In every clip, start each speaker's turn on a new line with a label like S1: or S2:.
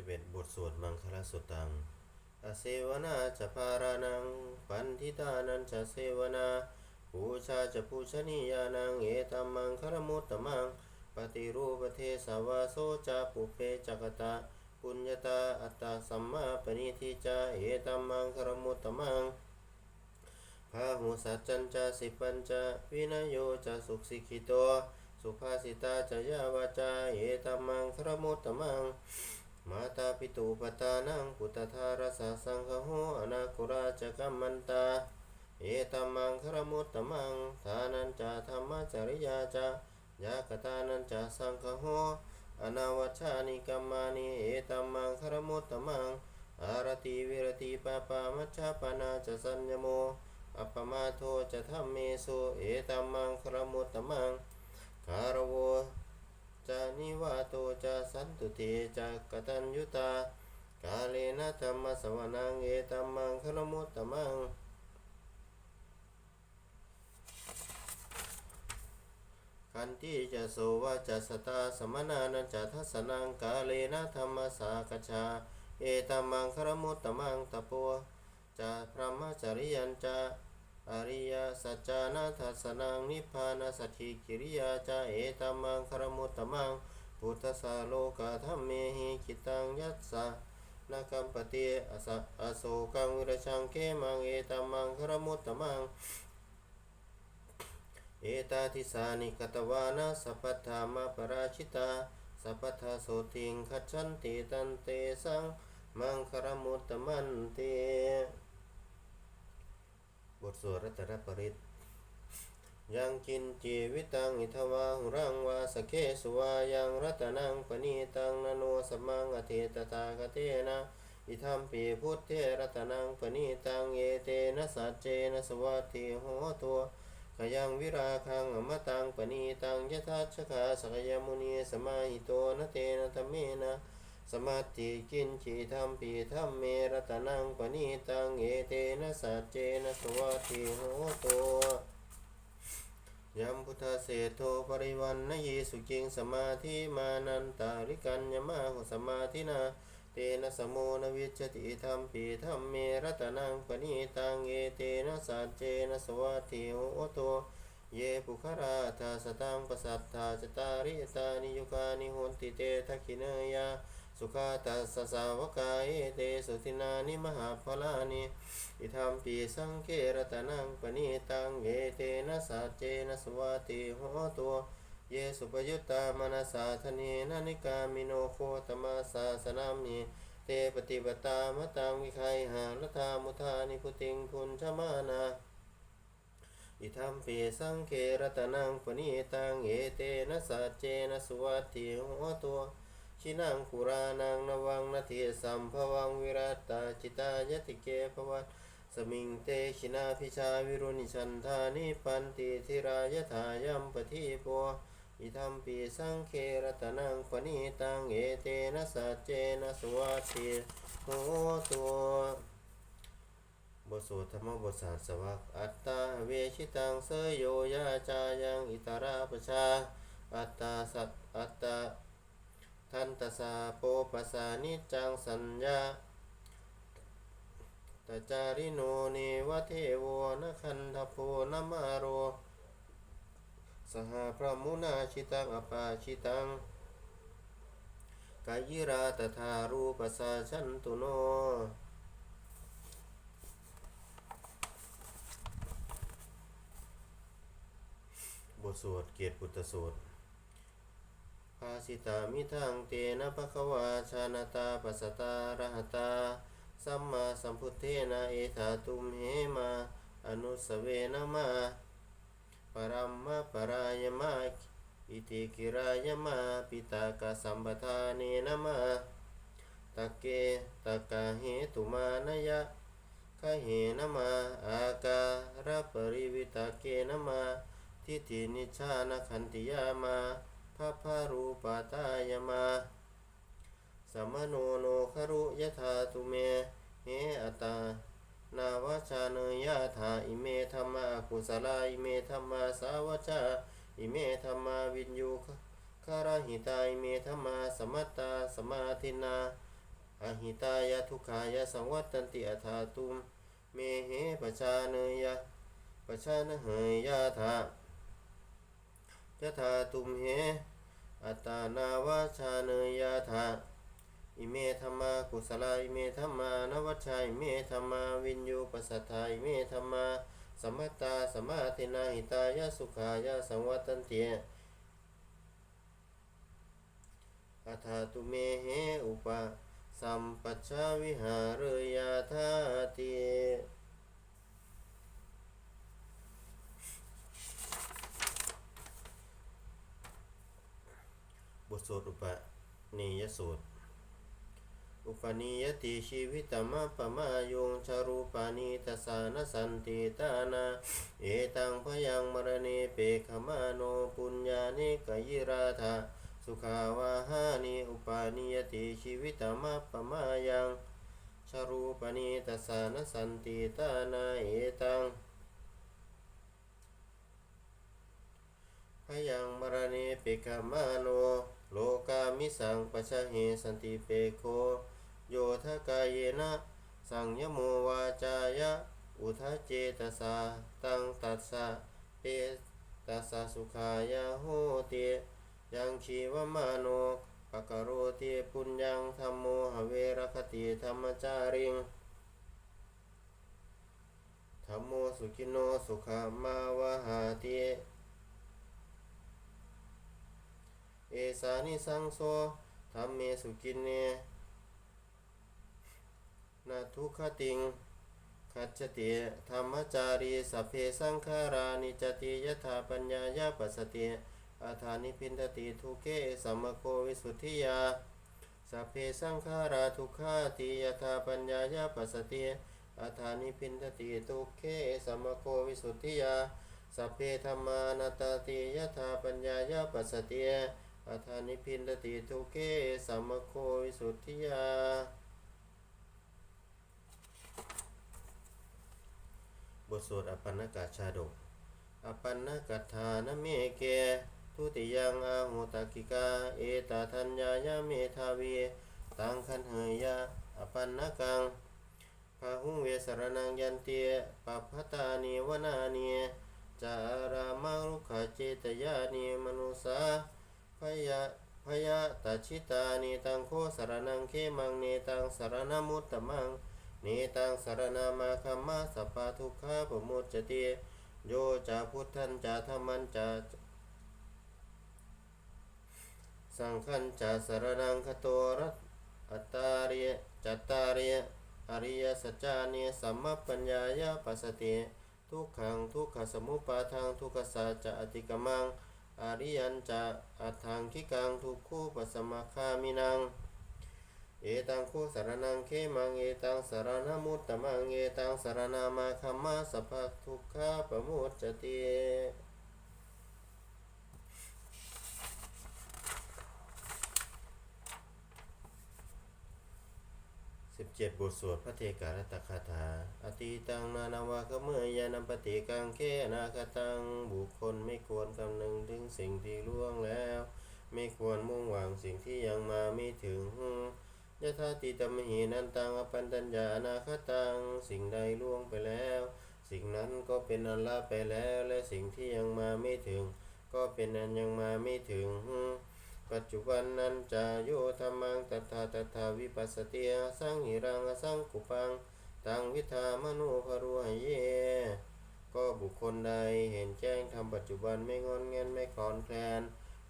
S1: 11 บทสวดมังคลสุตังอาเสวนาจะปารานัง ปันทิตานันจะเสวนาปูชาจะปูชนียานัง เอตัมมังคารมุตตมัง ปฏิรูปเทสาวาโสจะปุเพจักตาปุญญาตาอัตตาสัมมาปณิทิจาเอตัมมังคารมุตตมังพาหุสัจจันจะสิปัญจะวินโยจะสุขสิกิโต สุภาสิตาจะยาวาจาเอตัมมังครมุตตมัง มาตาปิตุปตานังพุทธารสาสังฆโหอนาคุราจกัมมันตา เอตัมมังครมุตตมังทานันจะธรรมจริยาจะยากตานันจะสังฆโหอนาวัชานิกัมมานิเอตัมมังครมุตตมัง อารติวิรติปาปามัชฌาปนาจะสัญญโมอัปปมาโทจะธรรมเมสุเอตัมมังครมุตตมังคารโว จะนิวาโตจะสันตุเตจะกตัญยุตากาเลนะธรรมสวนังเอตัมมังครมุตตมังคันติจะโสวาจะสตาสมนานันจะทัสนังกาเลนะธรรมสากชา เอตัมมังครมุตตมังตะโปจะพระมจริยันจะ อริยสัจจานาทัสนังนิพพานาสัจฉิกิริยาจะเอตมมังครมุตตมังพุทธสาโลกธรรมเมหิคิตังยัสสะนาคัมปติอสะอโศกังวิรชังเกมังเอตมังครมุตตมังเอตาทิสานิกตวานาสัพพธามาปราชิตาสัพพทาโสติงคัจฉันติตันเตสังมังครมุตตมันเต บทสวดรัตนปริตยังกินจีวิตังอิทวาหุรังวาสเคสวายังรัตนังปณีตังนโนสมังอเทตตากเตนะอิทัมปีพุทเทรัตนังปณีตังเยเตนะสัจเจนะสวัติโหตัวขยังวิราคังอมตังปณีตังยทัชคาสกยมุนีสมาหิโตนะเตนะธรรมเมนะ สมาธิกินจิธรรมปีธรรมเมรตนังปณีตังเอเตนะสัจเจนะสวัสดิโหโตยัมพุทธเศโทปริวันนยีสุจิงสมาธิมานันตาริกัญญมาหุสมาธินาเตนะสมโมนวิจติธรรมปีธรรมเมรตนังปณีตังเอเตนะสัจเจนะสวัสดิโหโตเยปุคราธาสตังปสัทธาจตาริตานิยุกานิโหนติเตทักขิเนยา สุขาตัสสะสาวกาเอเตสุตินานิมหาภลานิอิธรรมปีสังเครตนังปณีตังเอเตนะสัจเจนะสวัติโหตัวเยสุปยุตตามนาสาธเนนะนิกามิโนโคตมาสาสนามิเตปฏิปตามะตังวิไคหาลทามุทานิพุติงพุนชมานาอิทัมปีสังเครตนังปณีตังเอเตนะสัจเจนะสวัสดิโหตัว ชินังคุรานังนวังนาทีสัมภวังวิรัตตาจิตายติเกภวัตสมิงเตชินาพิชาวิรุณิชันธานิปันติธิรายถายัมปทิโปอิทัมปีสังเครตนังปณีตังเอเตนะสัจเจนะสวัสดิโหตัวบทสวดธรรมบทสารสวักอัตตาเวชิตังเสยโยยาจายังอิตาราปชาอัตตาสัตอัตตา ทันตสาโปปัสานิจจังสัญญาตจาริโนเนวเทโวนคันทโพนมาโร สหพระมุนาชิตังอปาชิตังกายิราตถารูปสาชันตุโนบทสวดเกียรติพุทธสวด ภาสิตามิทังเตนะภะคะวาชานาตาปัสสตาระหตา สัมมาสัมพุทเทนะเอธาตุมเหมา อนุสเวนะมา ปรัมมะปรายมะอิติกิรายมะปิตากะสัมปทาเนนะมาตะเกตะกะเหตุมานยะคเหนะมาอาการะปริวิตาเกนะมา ทิฏฐินิชานะขันติยามา ภาพารูปาตายมาสัมมโนโนคารุยถาตุเมเฮอตานาวชาเนยะถาอิเมธรรมากุสลาอิเมธรรมาสาวจาอิเมธรรมาวินยูคารหิตาอิเมธรรมาสมัตตาสมาธินาอหิตายทุกขายะสังวัตตันติอัฏฐาตุมเมเหปชาเนยะปชานเหยยะถายะถาตุมเห อัตานาวาชาเนยะถาอิเมธรรมากุศลาอิเมธรรมานวัชชัยเมธรรมาวินยูปัสสทาอิเมธรรมาสมมตตาสมาธินาหิตายะสุขายะสังวัตตันติอัฏฐาตุเมเหอุปาสัมปัชชาวิหารยาธาติ บทสวดอุปนิยสูตร อุปนิยติชีวิตมะปะมายุงชารูปานิตสานสันติตานา เอตังพยังมรณีเปขมาโนปุญญานิกยิราธาสุขาวาหานิอุปนิยติชีวิตมะปะมายังชารูปานิตสานสันติตานาเอตังพยังมรณีปิกามาโน โลกามิสังปัชเหสันติเปโค โยทกายเนะ สังยโมวาจายะ อุทเจตสาตังตัสสะเปตัสสะสุขายาโหติยังชีวมาโนปะกโรติปุญญังธรรมโมหเวรคติธรรมจาริงธรรมโมสุขิโนสุขามาวหาติ เอสานิสังโซธรรมเมสุกินเนนาทุกขติงขัจติธรรมจารีสัพเพสังขารานิจติยถาปัญญายาปัสสติอาธานิพินทติทุเกสัมโควิสุทธิยาสัพเพสังขาราทุกขาติยถาปัญญายาปัสสติอาธานิพินทติทุเกสัมโควิสุทธิยาสัพเพธรรมานตติยถาปัญญายาปัสสติ อาธานิพินติทุเกสัมมโควิสุทธิยา บทสวดอปันนกาชาดก อปันนกัฏฐานเมเก ทุติยังอาหุตกิกา เอตาทัญญายาเมทาวี ตังคันเหยยะ อปันนกังพาหุงเวสรนังยันเตียปัพพตานีวนานีจารามารุขเจตยานีมนุสา พยะพยะตัชิตานีตังโคสารนังเคมังเนตังสารณมุตตมังนิตังสารนามาคัมมาสัพพะทุกขาปมุจจติโยจะพุทธันจะธรรมันจะสังขันจะสารนังคโตรัตอัตตาเรียจัตตาเรียอริยสัจจานิสัมมปัญญายาปัสสติทุกขังทุกขสมุปาทังทุกขสัจจะอติกมัง อริยันจะอัตถังคิกังทุกคู่ปัสมาคามินัง เอตังคูสารนังเคมังเอตังสารนมุตตมังเอตังสารนามาคัมมาสัพพะทุกขาปมุจจติ สิบเจ็ดบทสวดพระเทการตคาถา อติตังนานาวาขเมยยานัมปติกังเคนาคตัง บุคคลไม่ควรคำนึงถึงสิ่งที่ล่วงแล้ว ไม่ควรมุ่งหวังสิ่งที่ยังมาไม่ถึงยะธาติตมหินันตังอปันตัญญานาคตัง สิ่งใดล่วงไปแล้ว สิ่งนั้นก็เป็นอันละไปแล้ว และสิ่งที่ยังมาไม่ถึง ก็เป็นอันยังมาไม่ถึง ปัจจุบันนั้นจะโยธรรมังตถาตถาวิปัสสติอสังหิรังอสังกุปัง ตังวิธามโนภรุหเย ก็บุคคลใดเห็นแจ้งทำปัจจุบันไม่งอนเงันไม่คลอนแคลน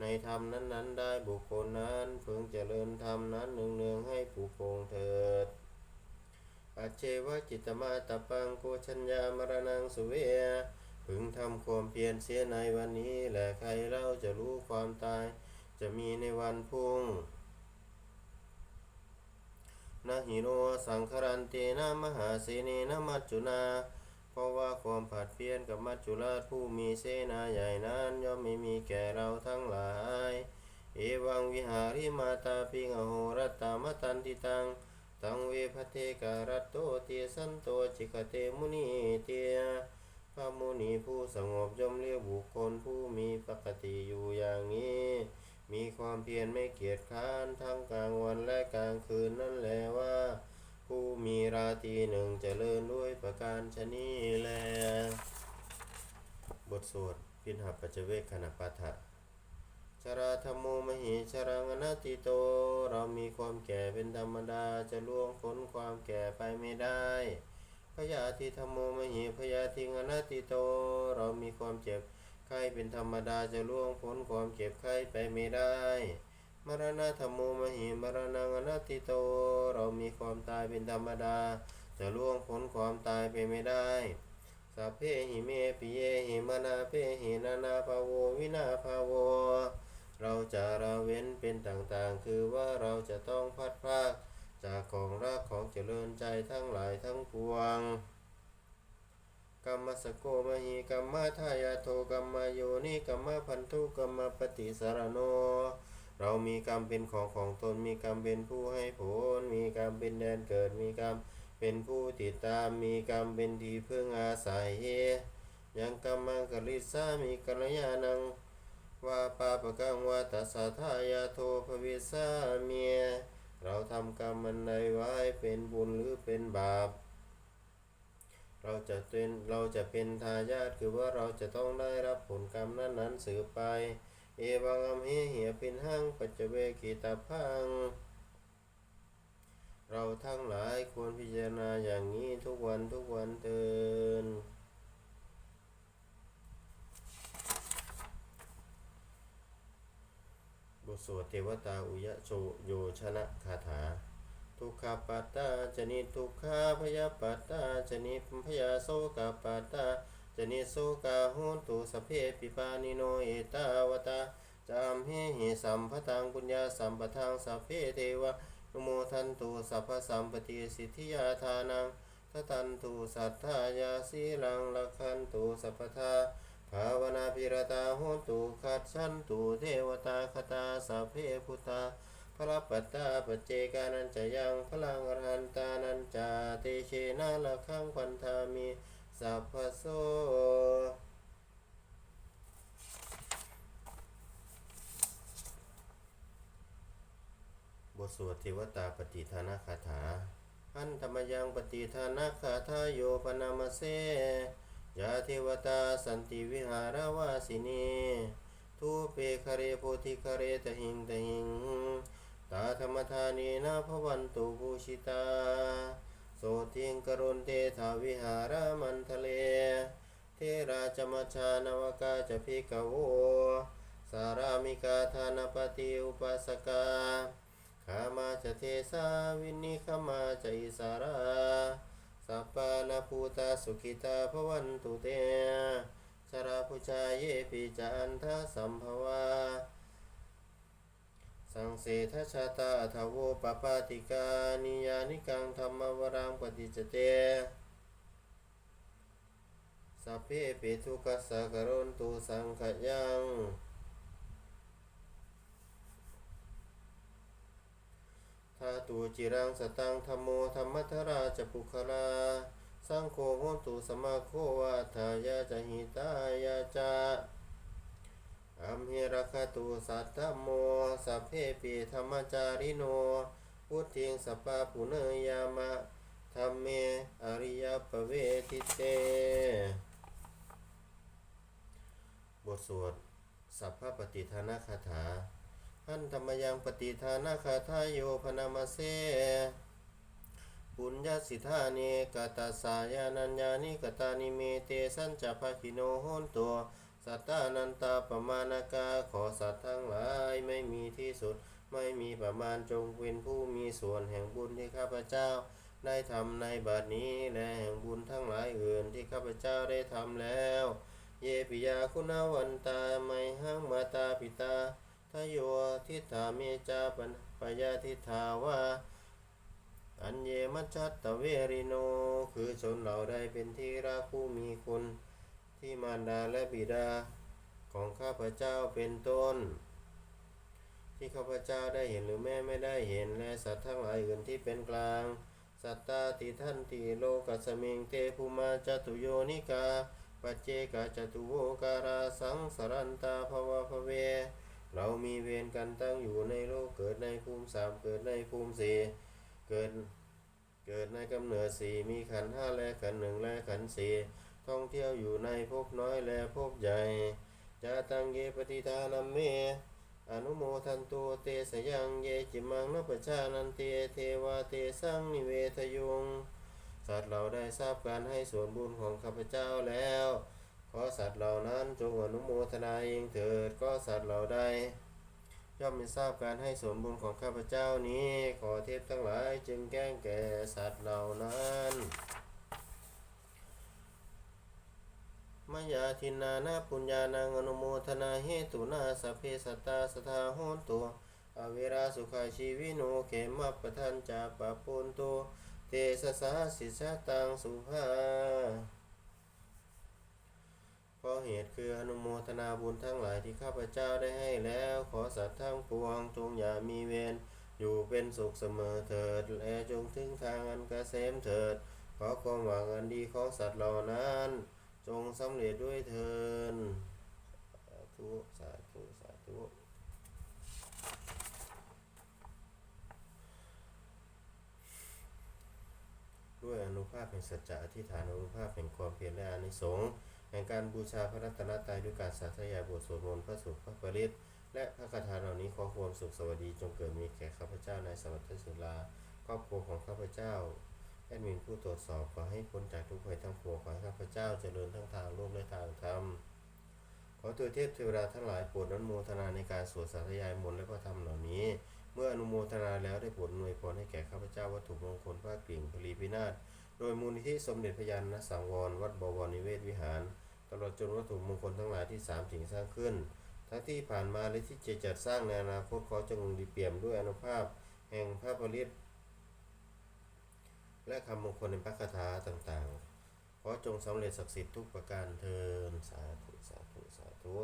S1: ในธรรมนั้นๆ ได้บุคคลนั้นพึงเจริญธรรมนั้นเนืองๆให้ผูกโปงเถิดปัจเจวจิตตมาตปังโกชัญญามรณังสุเวพึงทำความเพียรเสียในวันนี้และใครเล่าจะรู้ความตาย จะมีในวันพุ่งนะหิโนสังครันเตนะมหาเสนนะมัจจุนา เพราะว่าความผัดเพี้ยนกับมัจจุราชผู้มีเสนาใหญ่นั้นย่อมไม่มีแก่เราทั้งหลาย เอวังวิหาริมาตาปิงอโหรัตตามตันติตัง ตังเวพเทการัตโตเตียสันโตจิกเตมุนีเตียพระมุนีผู้สงบย่อมเรียกบุคคลผู้มีปกติอยู่อย่างนี้ มีความเพียรไม่เกียจคร้านทั้งกลางวันและกลางคืนนั่นแหละว่า ผู้มีราตรีหนึ่งจเจริญด้วยประการชนีแล บทสวดพินหปัจเวคขณปัฏฐะชราธรรมโมมหิชรังอนติโต เรามีความแก่เป็นธรรมดาจะล่วงพ้นความแก่ไปไม่ได้พยาธิธรรมโมมหิพยาธิอนัตติโต เรามีความเจ็บ ไข้เป็นธรรมดาจะล่วงพ้นความเจ็บไข้ไปไม่ได้ มรณะธรรมโมมหิมรณังอนัตติโต เรามีความตายเป็นธรรมดา จะล่วงพ้นความตายไปไม่ได้สัพเพหิเมปิเยหิมนาเพหินานาภาโววินาภาโว เราจะละเว้นเป็นต่างๆ คือว่าเราจะต้องพัดพรากจากของรักของเจริญใจทั้งหลายทั้งปวง กรรมสโกมหิกรรมทายาโทกรรมโยนิกรรมพันธุกรรมปฏิสารโน เรามีกรรมเป็นของของตนมีกรรมเป็นผู้ให้ผล มีกรรมเป็นแดนเกิดมีกรรมเป็นผู้ติดตามมีกรรมเป็นที่พึ่งอาศัยยังกรรมังกลิสามีกัลยาณังว่าปาปะกังวาตัสทายาโทภวิสาเมียเราทำกรรมมันใดไว้เป็นบุญหรือเป็นบาป เราจะเป็นเราจะเป็นทายาทคือว่าเราจะต้องได้รับผลกรรมนั้นนั้นสืบไป เอวังอัมเหเหียปินหังปัจเจเวกิตาพัง เราทั้งหลายควรพิจารณาอย่างนี้ทุกวันทุกวันเตือนบทสวดเทวตาอุยะโชโยชนะคาถา ทุกขปัตตาจนิทุกขาพยาปัตตาจนิพยาโสกปัตตาจนิโสกาหุนตุสเพปิปานิโนเอตาวตาจามเหหิสัมพทังปุญญาสัมปทังสัพเพเทวะนโมทันตุสัพพสัมปติสิทธิยาทานังทัตันตุสัทธายาสีลังลักขันตุสัพพทาภาวนาพิรตาโหตุขัดชันตุเทวตาคตาสัพเพพุทธา พระปัตตาปเจกานันจะยังพลังอรหันตานันจาเตเชนะละขังพันธามิสัพพโสบทสวดเทวตาปฏิทานาคาถาหันธรรมยังปฏิทานาคาถาโยปนามเสยาเทวตาสันติวิหารวาสินีทุเปคเรโพธิคเรตหิงตหิง ตาธรรมธานีนาภวันตุภูชิตา โสทิงกรุณเตถาวิหารมันทะเล เทราจมชานวกาจะพิกโว สารามิกาธานปฏิอุปสกาขามาจะเทสาวินิขามาจะอิสาราสัพพานาภูตาสุขิตาภวันตุเตชราพุชาเยปิจันทสัมภวา สังเสทชาตาทาวโวปปาติกานิยานิกังธรรมวรังปฏิจเตสัพเพปิทุกัสสะกรณตุสังขยังทาตูจิรังสตังธรรมโมธรรมัทราจปุคลาสังโฆโหตุสมาโควาทายาจหิตายาจา อัมหิรัคตุสัทธโมสัพเพปิธรรมจาริโน พุทธิงสปปาปุเนยามะธรรมเมอริยปเวทิเต บทสวด สัพพปฏิทานาคาถาหันธรรมยังปฏิทานาคาทายโยพนามาเสปุญญาสิทธาเนกตาสายานัญญานิกตานิเมเตสัญจภาคิโนโหนตัว สัตตานันตาปมาณกาขอสัตว์ทั้งหลายไม่มีที่สุด ไม่มีประมาณจงเป็นผู้มีส่วนแห่งบุญที่ข้าพเจ้า ได้ทำในบัดนี้และแห่งบุญทั้งหลายอื่นที่ข้าพเจ้าได้ทำแล้ว เยปิยาคุณาวันตาไมหังมาตาปิตาทโยทิฏฐาเมจาปัญปยาทิฏฐาวาอันเยมัจจัตตเวริโน คือชนเราได้เป็นที่รักผู้มีคุณ ที่มารดาและบิดาของข้าพเจ้าเป็นต้น ที่ข้าพเจ้าได้เห็นหรือแม่ไม่ได้เห็นและสัตว์ทั้งหลายอื่นที่เป็นกลาง สัตตาติทันติโลกัสมิงเตภูมาจตุโยนิกาปัจเจกาจตุโวการาสังสรันตาภวะภเว เรามีเวรกันตั้งอยู่ในโลกเกิดในภูมิสามเกิดในภูมิสี่เกิดเกิดในกำเนิดสี่มีขันห้าและขันหนึ่งและขันสี่ ท่องเที่ยวอยู่ในภพน้อยและภพใหญ่จะตังเยปฏิทานัมเม อนุโมทันตุเตสยังเยจิมังนปชานันเตเทวาเตสังนิเวทยุง สัตว์เราได้ทราบการให้ส่วนบุญของข้าพเจ้าแล้ว ขอสัตว์เหล่านั้นจงอนุโมทนาเองเถิดก็สัตว์เหล่าใดย่อมม่ทราบการให้ส่วนบุญของข้าพเจ้านี้ ขอเทพทั้งหลายจึงแก้งแก่สัตว์เหล่านั้น มายาทินานาปุญญานังอนุโมทนาเหตุนาสัพเพสตตาสทาโหนตุอเวราสุขาชีวิโนเขมัปทันจาปะปุนตุเตสสาสิชาตังสุภาเพราะเหตุคืออนุโมทนาบุญทั้งหลายที่ข้าพเจ้าได้ให้แล้วขอสัตว์ทั้งปวงจงอย่ามีเวรอยู่เป็นสุขเสมอเถิด และจงถึงทางอันกเกษมเถิด ขอความหวังอันดีของสัตว์เหล่านั้น จงสำเร็จด้วยเถินสาธุ สาธุ สาธุ ด้วยอนุภาพแห่งสัจจะอธิฐานอนุภาพแห่งความเพียรและอานิสงส์แห่งการบูชาพระรัตนตรัยด้วยการสาธยายบทสวดมนต์พระสุขพระปริตและพระคาถาเหล่านี้ขอความสุขสวัสดีจงเกิดมีแก่ข้าพเจ้าในสวัสดิสุลาครอบครัวของข้าพเจ้า แอดมินผู้ตรวจสอบขอให้พ้นจากทุกภัยทั้งปวงขอให้ข้าพเจ้าเจริญทั้งทางโลกและทางธรรมขอตัวเทพเทวดาทั้งหลายโปรดอนุโมทนาในการสวดสาธยายมนต์และพระธรรมเหล่านี้ เมื่ออนุโมทนาแล้วได้โปรดอำนวยพรให้แก่ข้าพเจ้าวัตถุมงคลพระกลิ่งพลีพินาศโดยมูลนิธิสมเด็จพระยาณสังวรวัดบวรนิเวศวิหาร ตลอดจนวัตถุมงคลทั้งหลายที่สามสิ่งสร้างขึ้น ทั้งที่ผ่านมาและที่จะจัดสร้างในอนาคตขอจงดีเปี่ยมด้วยอนุภาพ แห่งพระปริต และคำมงคลในพระคาถาต่างๆ ขอจงสำเร็จศักดิ์สิทธิ์ทุกประการเทินสาธุ สาธุ สาธุ